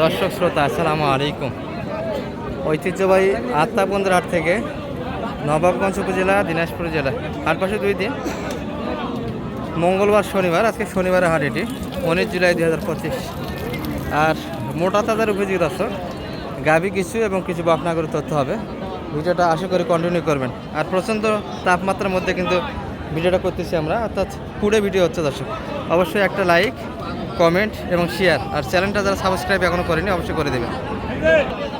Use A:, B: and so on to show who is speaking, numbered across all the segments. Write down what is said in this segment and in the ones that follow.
A: দর্শক শ্রোতা, আসসালামু আলাইকুম। ঐতিহ্যবাহী আত্মাবন্দের হাট থেকে নবাবগঞ্জ উপজেলা, দিনাজপুর জেলা। হাট পাশে দুই দিন, মঙ্গলবার, শনিবার, আজকে শনিবারের হাট এটি, উনিশ জুলাই দুই হাজার পঁচিশ। আর মোটা তাদের উপযোগী দর্শক, গাভী কিছু এবং কিছু বকনাগরের তথ্য হবে। ভিডিওটা আশা করি কন্টিনিউ করবেন। আর প্রচণ্ড তাপমাত্রার মধ্যে কিন্তু ভিডিওটা করতেছি আমরা, অর্থাৎ পুরো ভিডিও হচ্ছে দর্শক। অবশ্যই একটা লাইক কমেন্ট এবং শেয়ার আর চ্যানেলটা যারা সাবস্ক্রাইব এখনও করেনি অবশ্যই করে দেবেন।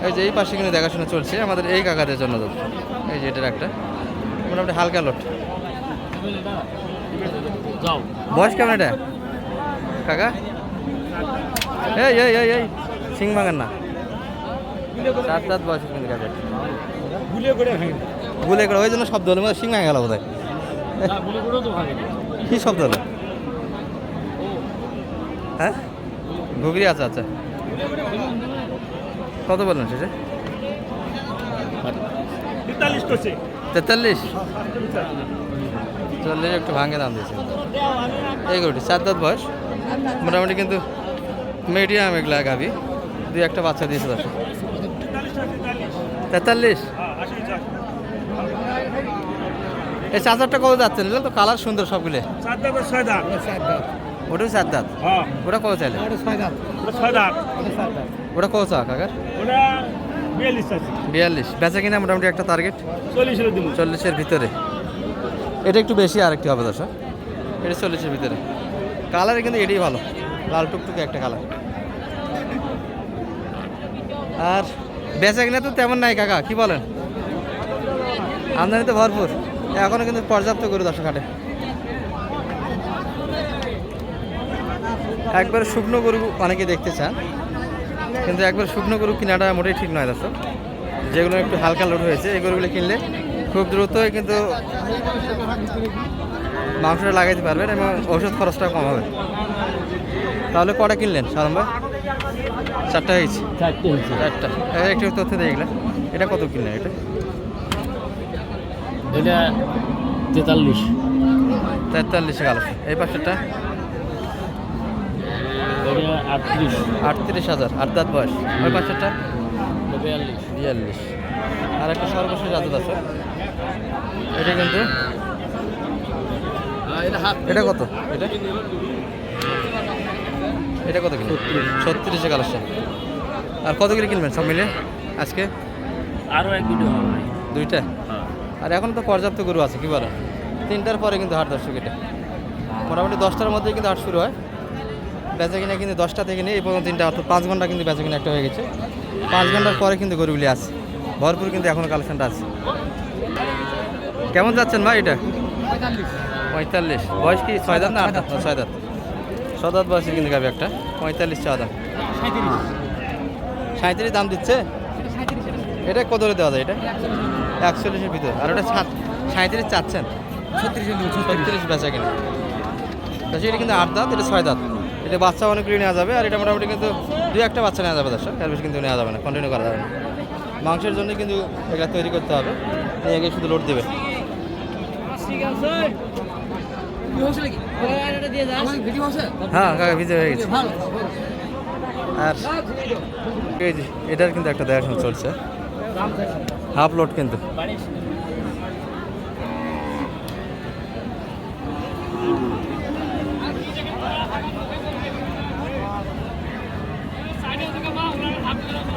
A: এই যে এই পাশে কিন্তু দেখাশোনা চলছে আমাদের এই কাকাদের জন্য এই যে এটার একটা। মোটামুটি হালকা লোট বয়স কেমন এটা? কাকা? এই এই এই এই সিং ভাঙান না। সাত সাত বয়স কিন্তু কাকা।
B: করে
A: গুলে করে ওই জন্য শব্দ হলো সিং ভাঙা গেল বোধ
B: ভাঙে।
A: কি শব্দ হলো? হ্যাঁ? ঘুগরি আছে আচ্ছা। কত বললেন সেটা
B: তেতাল্লিশ
A: চল্লিশ একটু ভাঙে দাম দিয়েছে। এই গরুটি চার দাঁত বয়স। মোটামুটি কিন্তু মিডিয়াম এগুলা গাভি। দুই একটা বাচ্চা দিয়েছে দশ তেতাল্লিশ? এই চার্জারটা কত যাচ্ছে? তো কালার সুন্দর সবগুলো।
B: চার দাঁত ছয় দাঁত।
A: ওটাও চার দাঁত
B: হ্যাঁ।
A: ওটা কত চাইলে
B: ওটা
A: কত চা কাকার?
B: ওটা বিয়াল্লিশ
A: বেচা কিনা মোটামুটি একটা টার্গেট
B: চল্লিশের
A: ভিতরে। এটা একটু বেশি আরেকটি হবে দর্শক। এটা চল্লিশের ভিতরে। কালারে কিন্তু এটাই ভালো। লাল টুকটুকে একটা কালার আর বেচা কিনা তো তেমন নাই কাকা। কি বলেন? আমদানি তো ভরপুর। এখনও কিন্তু পর্যাপ্ত করে দর্শক হাটে। একবার শুকনো গরু অনেকে দেখতে চান কিন্তু একবার শুকনো গরু কেনাটা মোটেই ঠিক নয় দর্শক। যেগুলো একটু হালকা লোড হয়েছে এই গরুগুলো কিনলে খুব দ্রুতই কিন্তু মাংসটা লাগাইতে পারবেন এবং ঔষধ খরচটা কম হবে। তাহলে কটা কিনলেন সারম ভাই চারটা হয়েছে।
B: চারটে।
A: একটু তথ্য দিয়ে গেলে এটা কত কিনলেন এটা?
B: এটা তেতাল্লিশ।
A: তেতাল্লিশে গেল এই পাশেরটা?
B: আটত্রিশ।
A: হাজার। আট দাঁত বয়স? ওই পাশেরটা
B: বিয়াল্লিশ।
A: আর একটা সর্বশেষ আদত আছে? এটা কিন্তু? এটা কত? এটা? এটা কত কিলো? ছত্রিশে। কালারটা আর কত কিলো কিনবেন সব মিলে আজকে?
B: আরও এক দুটো
A: দুইটা?
B: হ্যাঁ।
A: আর এখন তো পর্যাপ্ত গরু আছে কি বলেন? তিনটার পরে কিন্তু হাট দর্শক এটা মোটামুটি দশটার মধ্যেই কিন্তু হাট শুরু হয়। বেচা কিনা কিন্তু দশটা থেকে নিয়ে এই পর্যন্ত তিনটা অর্থাৎ পাঁচ ঘণ্টা কিন্তু বেচা কিনা একটা হয়ে গেছে। পাঁচ ঘণ্টার পরে কিন্তু গরুগুলি আছে। ভরপুর কিন্তু এখনও কালেকশনটা আছে। কেমন যাচ্ছেন ভাই এটা? পঁয়তাল্লিশ। বয়স কি ছয় দাঁত না আট দাঁত? ছয় দাঁত। ছয় দাঁত বয়সে কিন্তু গাবি একটা। পঁয়তাল্লিশ ছয় দাম সাঁত্রিশ দাম দিচ্ছে? এটা কত দেওয়া যায় এটা? একচল্লিশের ভিতরে। আর ওটা সাত সাঁত্রিশ চাচ্ছেন? ছত্রিশ বেচা কিনা। এটা কিন্তু আট দাঁত, এটা ছয় দাঁত। এটা বাচ্চা অনেকগুলি নেওয়া যাবে, আর এটা মোটামুটি কিন্তু দু একটা বাচ্চা নেওয়া যাবে দর্শক এর বেশি কিন্তু নেওয়া যাবে না কন্টিনিউ করা যাবে না। মাংসের জন্য কিন্তু এটা তৈরি করতে হবে, নিয়ে গিয়ে শুধু লোড দেবে। হ্যাঁ কাকা, ভিজে হয়ে গেছে। আর এই এটার কিন্তু একটা দেখাশোনা চলছে। হাফ লোড কিন্তু।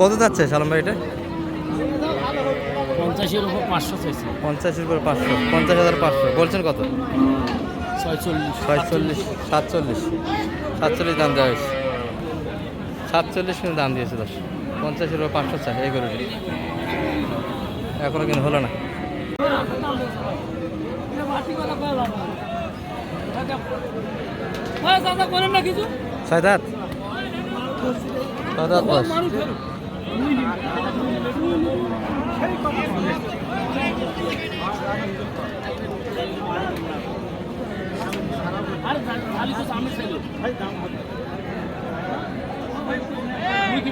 A: কত যাচ্ছে সালাম ভাই এটা?
B: পঞ্চাশের উপর পাঁচশো চাইছে।
A: পঞ্চাশের উপর পাঁচশো পঞ্চাশ হাজার পাঁচশো। বলছেন কত?
B: ছয়চল্লিশ।
A: ছয়চল্লিশ সাতচল্লিশ। সাতচল্লিশ দাম দেওয়া হয়েছে। সাতচল্লিশ কিন্তু দাম দিয়েছে দশ। পঞ্চাশের উপর পাঁচশো চাই এই গরুটি। এখনও কিন্তু হলো না। ছয় দাঁত? ছয়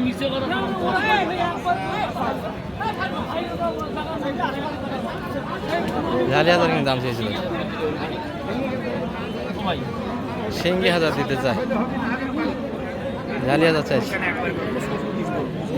B: মিশে
A: হাজার কিন্তু দাম চেয়েছিল। সিঙ্গি হাজার দিতে চায়। জালি হাজার চাইছে।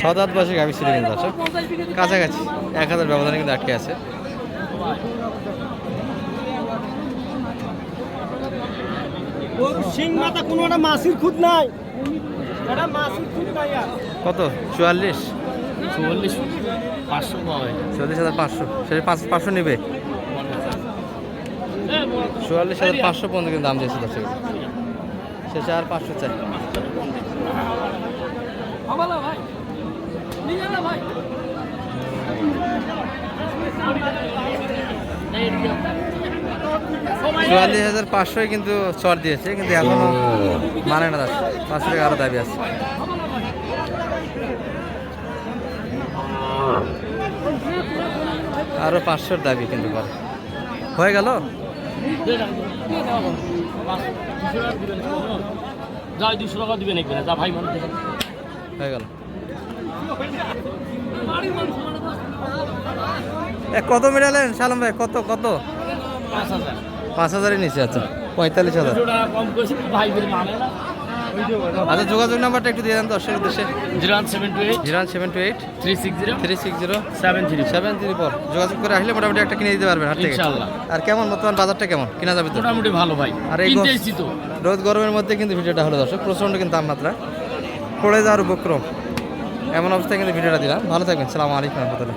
A: ছয় দাঁত বয়সে গাভি ছিল কিন্তু দর্শক কাছাকাছি। এক হাজার ব্যবধানে কিন্তু আটকে আছে।
C: সিং মাথা কোনো একটা মাসির খুদ নাই। এটা মাসির খুদ নাই
A: কত? চুয়াল্লিশ?
B: চুয়াল্লিশ পাঁচশো পাওয়া
A: চল্লিশ হাজার পাঁচশো। সেটা পাঁচ পাঁচশো নেবে? চুয়াল্লিশ হাজার পাঁচশো পর্যন্ত কিন্তু দাম দিয়েছে দর্শক। শেষে আর পাঁচশো চাই। চুয়াল্লিশ হাজার পাঁচশোই কিন্তু চর দিয়েছে কিন্তু এখনও মানে না দাস পাঁচশো টাকা আরও দাবি আছে। আরও পাঁচশোর দাবি কিন্তু করে। হয়ে গেল? হয়ে গেল। এ কত মেডালেন সালাম ভাই? কত কত?
B: পাঁচ হাজার।
A: পাঁচ হাজারের নিচে আচ্ছা পঁয়তাল্লিশ হাজার। আচ্ছা যোগাযোগ নাম্বারটা একটু দিয়ে দেন দর্শকের উদ্দেশ্যে।
B: Zero one seven two eight.
A: Zero seven two eight.
B: Three six zero.
A: Three six zero.
B: Seven three
A: seven three four. যোগাযোগ করে আসলে মোটামুটি একটা কিনে দিতে পারবেন হাট থেকে। আর কেমন বর্তমান বাজারটা কেমন? কিনা যাবে
B: মোটামুটি ভালো ভাই।
A: আর এই রোদ গরমের মধ্যে কিন্তু ভিডিওটা হলো দর্শক। প্রচণ্ড কিন্তু তাপমাত্রা। পড়ে যাওয়ার উপক্রম। এমন অবস্থায় কিন্তু ভিডিওটা দিলাম। ভালো থাকবেন। সালাম আলাইকুম রহমতুল্লাহ।